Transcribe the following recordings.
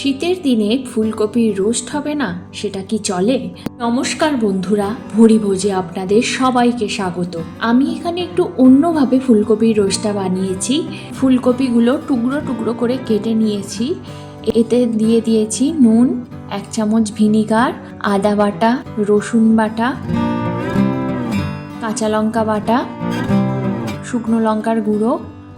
শীতের দিনে ফুলকপির রোস্ট হবে না, সেটা কি চলে? নমস্কার বন্ধুরা ভুরি ভোজে আপনাদের সবাইকে স্বাগত। আমি এখানে একটু অন্যভাবে ফুলকপির রোস্টটা বানিয়েছি। ফুলকপিগুলো টুকরো টুকরো করে কেটে নিয়েছি। এতে দিয়ে দিয়েছি নুন, এক চামচ ভিনিগার, আদা বাটা, রসুন বাটা, কাঁচা লঙ্কা বাটা, শুকনো লঙ্কার গুঁড়ো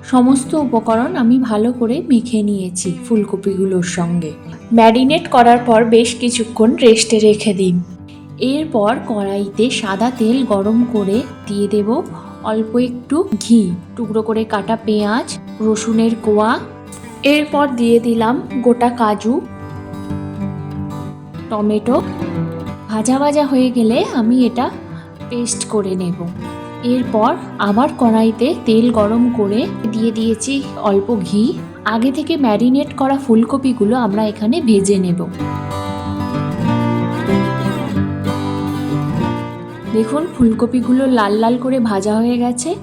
সমস্ত উপকরণ আমি ভালো করে মেখে নিয়েছি ফুলকপিগুলোর সঙ্গে। ম্যারিনেট করার পর বেশ কিছুক্ষণ রেস্টে রেখে দিন। এরপর কড়াইতে সাদা তেল গরম করে দিয়ে দেব অল্প একটু ঘি, টুকরো করে কাটা পেঁয়াজ, রসুনের কোয়া। এরপর দিয়ে দিলাম গোটা কাজু, টমেটো। ভাজা ভাজা হয়ে গেলে আমি এটা পেস্ট করে নেব। এরপর আবার কড়াইতে তেল গরম করে দিয়ে দিয়েছি অল্প ঘি। আগে থেকে ম্যারিনেট করা ফুলকপিগুলো আমরা এখানে ভেজে নেব। দেখুন, ফুলকপিগুলো লাল লাল করে ভাজা হয়ে গেছে।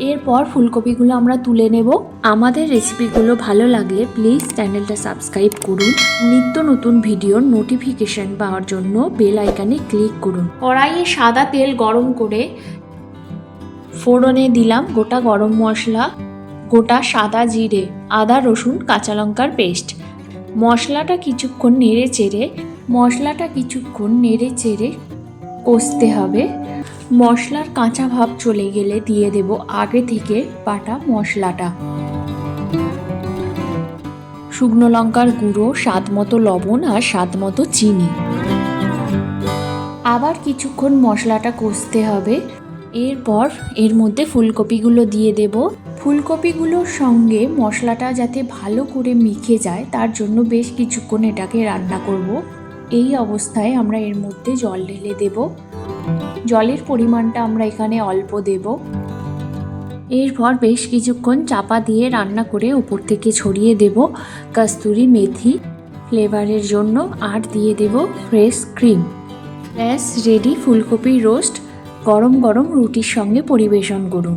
এরপর ফুলকপিগুলো আমরা তুলে নেব। আমাদের রেসিপিগুলো ভালো লাগলে প্লিজ চ্যানেলটা সাবস্ক্রাইব করুন। নিত্য নতুন ভিডিওর নোটিফিকেশন পাওয়ার জন্য বেল আইকনে ক্লিক করুন। কড়াইয়ে সাদা তেল গরম করে ফোড়নে দিলাম গোটা গরম মশলা, গোটা সাদা জিরে, আদা, রসুন, কাঁচা লঙ্কার পেস্ট। মশলাটা কিছুক্ষণ নেড়ে চেড়ে, মশলাটা কিছুক্ষণ নেড়ে চেড়ে কষতে হবে। মশলার কাঁচা ভাব চলে গেলে দিয়ে দেব আগে থেকে বাটা মশলাটা। শুকনো লঙ্কার গুঁড়ো, স্বাদ মতো লবণ আর স্বাদ মতো চিনি। আবার কিছুক্ষণ মশলাটা কষতে হবে। এরপর এর মধ্যে ফুলকপিগুলো দিয়ে দেব। ফুলকপিগুলোর সঙ্গে মশলাটা যাতে ভালো করে মিখে যায়, তার জন্য বেশ কিছুক্ষণ এটাকে রান্না করব। এই অবস্থায় আমরা এর মধ্যে জল ঢেলে দেব। জলের পরিমাণটা আমরা এখানে অল্প দেব। এরপর বেশ কিছুক্ষণ চাপা দিয়ে রান্না করে উপর থেকে ছড়িয়ে দেব। কস্তুরি মেথি ফ্লেভারের জন্য আর দিয়ে দেব ফ্রেশ ক্রিম। ব্যাস রেডি ফুলকপির রোস্ট গরম গরম রুটির সঙ্গে পরিবেশন করুন।